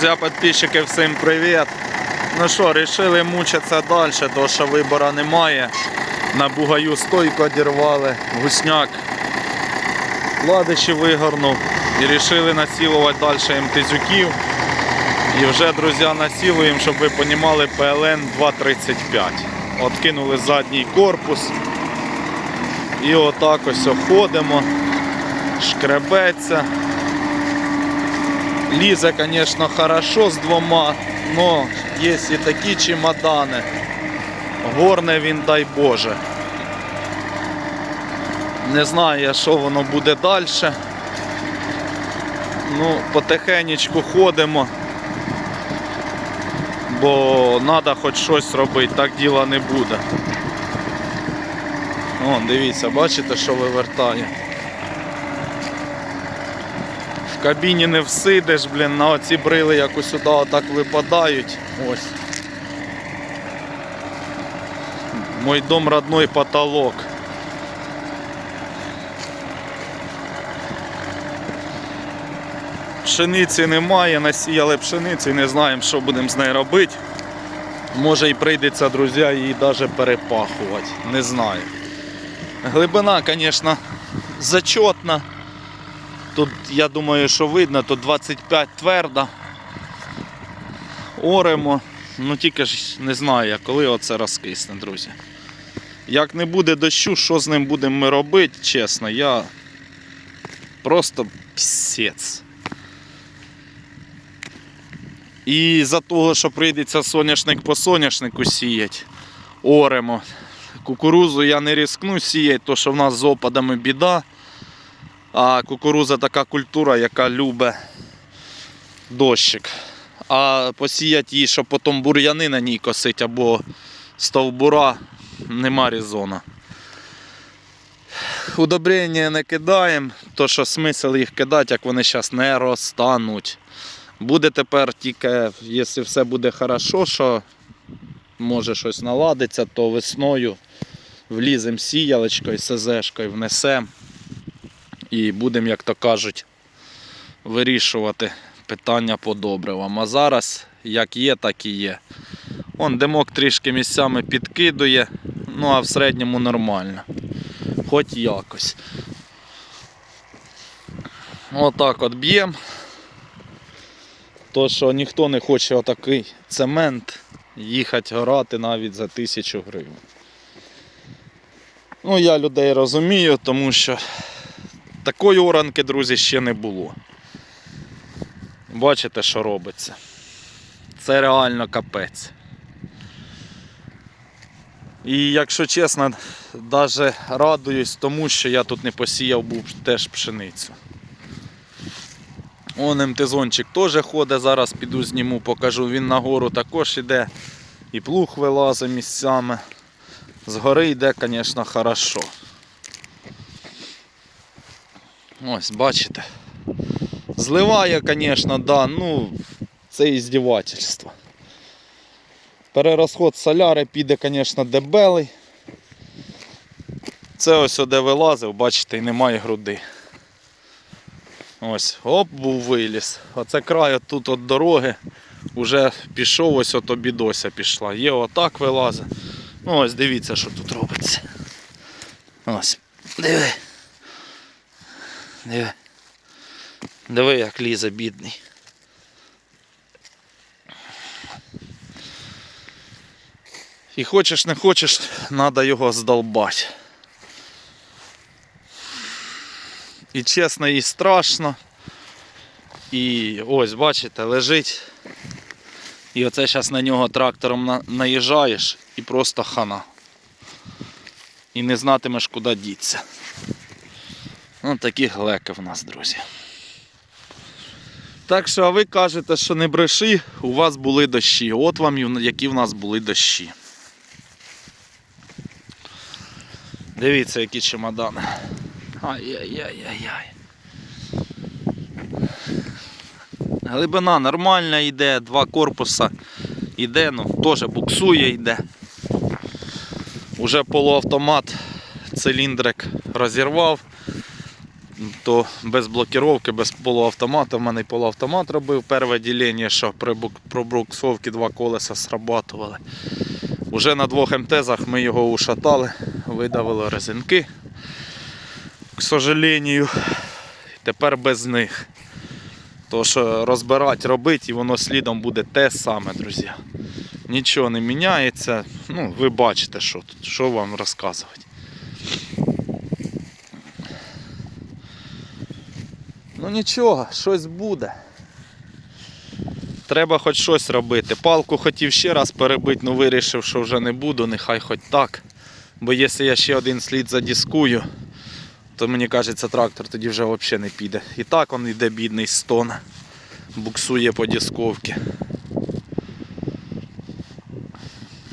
Друзі, підписчики, всім привіт. Ну що, рішили мучитися далі, тому що вибору немає. На бугаю стойку одірвали, гусняк ладиші вигорнув і вирішили насілувати далі МТЗюків. І вже, друзі, насілуємо, щоб ви розуміли, ПЛН 235. Откинули задній корпус. І отак ось ходимо, шкребеться. Лізе, звісно, хорошо з двома, але є і такі чемодани. Горне він, дай Боже. Не знаю я, що воно буде далі. Ну, потихенечку ходимо, бо треба хоч щось робити, так діла не буде. О, дивіться, бачите, що вивертає. В кабіні не всидиш, блін, на оці брили як сюди отак випадають. Ось. Мой дом родной потолок. Пшениці немає, насіяли пшениці, не знаємо, що будемо з нею робити. Може і прийдеться, друзі, її навіть перепахувати. Не знаю. Глибина, звісно, зачетна. Тут, я думаю, що видно, тут 25 тверда. Оремо. Ну тільки ж не знаю, я, коли оце розкисне, друзі. Як не буде дощу, що з ним будемо ми робити, чесно, я просто псець. І за того, що прийдеться соняшник по соняшнику сіяти, оремо. Кукурузу я не рискну сіяти, тому що в нас з опадами біда. А кукуруза така культура, яка любить дощик. А посіяти її, щоб потім бур'яни на ній косить або стовбура, нема резона. Удобрення не кидаємо, то що смисл їх кидати, як вони зараз не розтануть. Буде тепер тільки, якщо все буде хорошо, що може щось наладиться, то весною вліземо сіялочкою, СЗшкою, внесемо і будемо, як то кажуть, вирішувати питання по добривам. А зараз як є, так і є. Он димок трішки місцями підкидує, ну а в середньому нормально. Хоч якось. Отак от б'ємо. То, що ніхто не хоче отакий цемент їхати горати навіть за тисячу гривень. Ну, я людей розумію, тому що такої оранки, друзі, ще не було. Бачите, що робиться. Це реально капець. І якщо чесно, навіть радуюсь тому, що я тут не посіяв був теж пшеницю. Он МТЗончик теж ходить, зараз піду зніму, покажу. Він нагору також іде. І плуг вилазить місцями. Згори йде, звісно, хорошо. Ось, бачите. Зливає, звісно, да, ну, це іздівательство. Перерозход соляри піде, звісно, дебелий. Це ось де вилазив, бачите, і немає груди. Ось, оп, був виліз. Оце край тут від дороги вже пішов, ось ото бідося пішла. Є отак вилазить. Ну ось дивіться, що тут робиться. Ось. Диви. Диви. Диви, як лізе бідний. І хочеш не хочеш, треба його здолбати. І чесно, і страшно. І ось, бачите, лежить. І оце зараз на нього трактором наїжджаєш і просто хана. І не знатимеш, куди діться. Ну, такі глеки в нас, друзі. Так що, а ви кажете, що не бреши, у вас були дощі. От вам які в нас були дощі. Дивіться, які чемодани. Ай-яй-яй-яй-яй. Глибина нормальна йде, два корпуса йде, ну теж буксує йде. Уже полуавтомат циліндрик розірвав. То без блокіровки, без полуавтомата. В мене полуавтомат робив. Перше ділення, що при бук- пробуксовці два колеса срабатували. Уже на двох МТЗах ми його ушатали, видавили резинки. К сожалению, тепер без них. То що розбирати, робити, і воно слідом буде те саме, друзі. Нічого не міняється. Ну, ви бачите, що що вам розказувати. Ну нічого, щось буде. Треба хоч щось робити. Палку хотів ще раз перебити, але вирішив, що вже не буду, нехай хоч так. Бо якщо я ще один слід задіскую, то мені кажеться, трактор тоді вже взагалі не піде. І так він йде бідний стон, буксує по дисковці.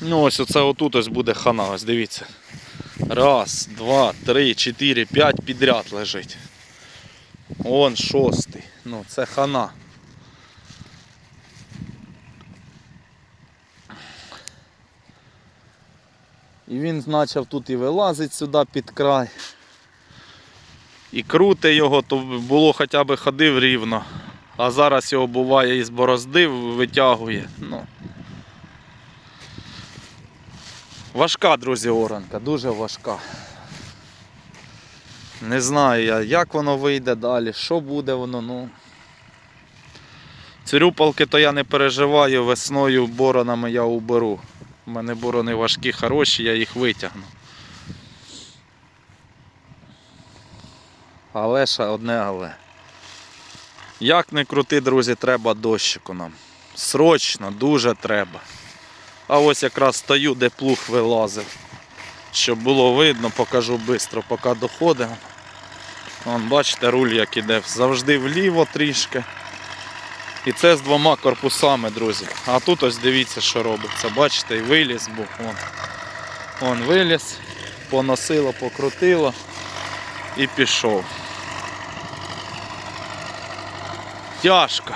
Ну ось оце отут ось буде хана, ось дивіться. Раз, два, три, чотири, п'ять підряд лежить. Он шостий. Ну, це хана. І він почав тут і вилазить сюди під край. І крути його, то було хоча б ходив рівно. А зараз його буває із борозди витягує. Ну. Важка, друзі, оранка, дуже важка. Не знаю я, як воно вийде далі, що буде воно, ну. Цирюпалки то я не переживаю, весною боронами я уберу. У мене борони важкі, хороші, я їх витягну. Але ще одне але. Як не крути, друзі, треба дощику нам. Срочно, дуже треба. А ось якраз стою, де плуг вилазив. Щоб було видно, покажу швидко, поки доходимо. Вон, бачите, руль як іде завжди вліво трішки. І це з двома корпусами, друзі. А тут ось дивіться, що робиться. Бачите, і виліз був. Вон, вон виліз, поносило, покрутило і пішов. Тяжко.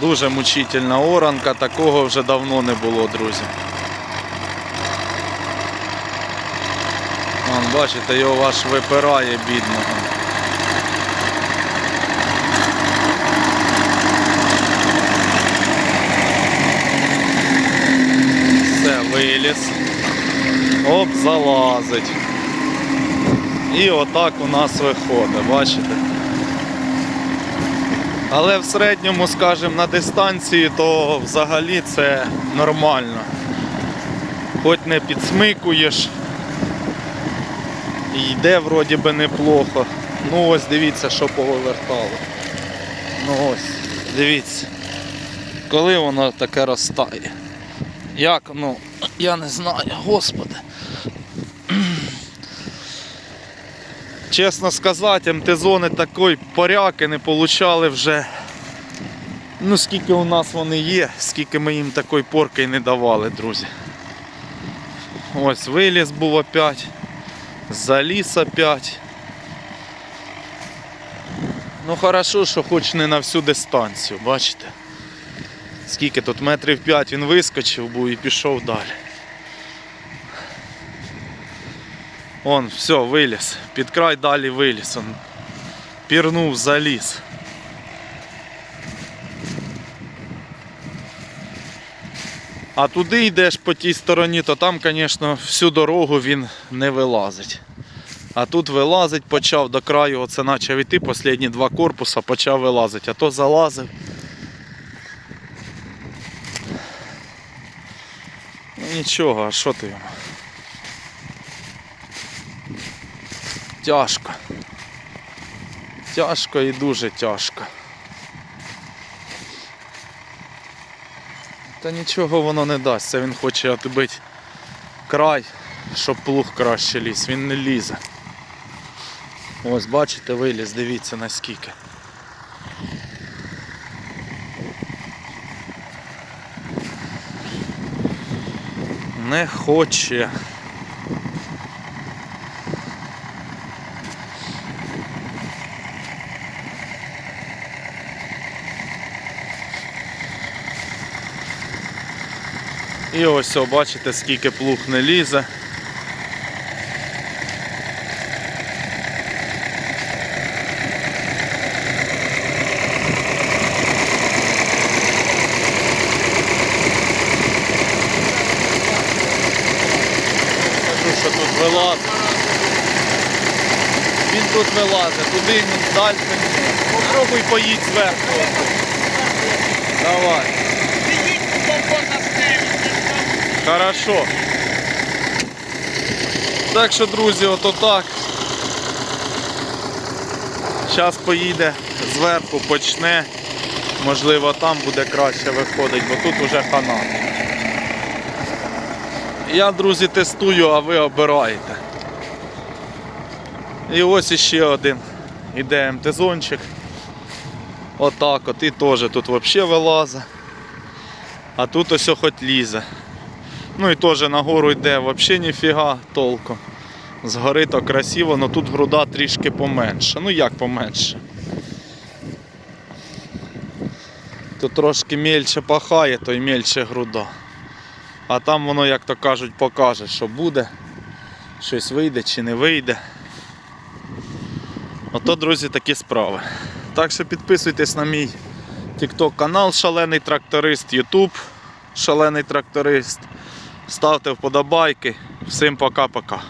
Дуже мучительна оранка, такого вже давно не було, друзі. Вон, бачите, його аж випирає бідного. Все, виліз. Оп, залазить. І отак у нас виходить, бачите? Але в середньому, скажімо, на дистанції, то взагалі це нормально. Хоч не підсмикуєш. І йде вроді би неплохо. Ну ось дивіться, що повивертало. Ну ось, дивіться. Коли воно таке розтає. Як, ну, я не знаю, господи. Чесно сказати, МТ-зони такої поряки не получали вже. Ну скільки у нас вони є, скільки ми їм такої порки не давали, друзі. Ось виліз був опять. Заліз опять. Ну хорошо, що хоч не на всю дистанцію, бачите? Скільки тут метрів 5 він вискочив був і пішов далі. Он, все, виліз. Під край далі виліз. Он пірнув, заліз. А туди йдеш по тій стороні, то там, звісно, всю дорогу він не вилазить. А тут вилазить, почав до краю, оце почав іти, останні два корпуса почав вилазити, а то залазив. Ну нічого, а що ти йому? Тяжко. Тяжко і дуже тяжко. Та нічого воно не дасть, він хоче отбити край, щоб плуг краще ліз, він не лізе. Ось бачите, виліз, дивіться наскільки. Не хоче. І ось, о, бачите, скільки плуг не лізе. Що тут вилазить. Він тут вилазить, туди він далі. Попробуй поїдь зверху. Давай. Хорошо. Так що, друзі, ото так. Зараз поїде зверху, почне. Можливо, там буде краще виходить, бо тут уже хана. Я, друзі, тестую, а ви обираєте. І ось іще один. Іде МТ-зончик. Отак от і теж тут взагалі вилазить. А тут ось хоч лізе. Ну і теж нагору йде взагалі ніфіга толком. Згори то красиво, але тут груда трішки поменше. Ну як поменше? Тут трошки мельче пахає, то й мельче груда. А там воно, як то кажуть, покаже, що буде, щось вийде чи не вийде. Ото, друзі, такі справи. Так що підписуйтесь на мій TikTok канал Шалений Тракторист, YouTube Шалений Тракторист. Ставте вподобайки. Всім пока-пока.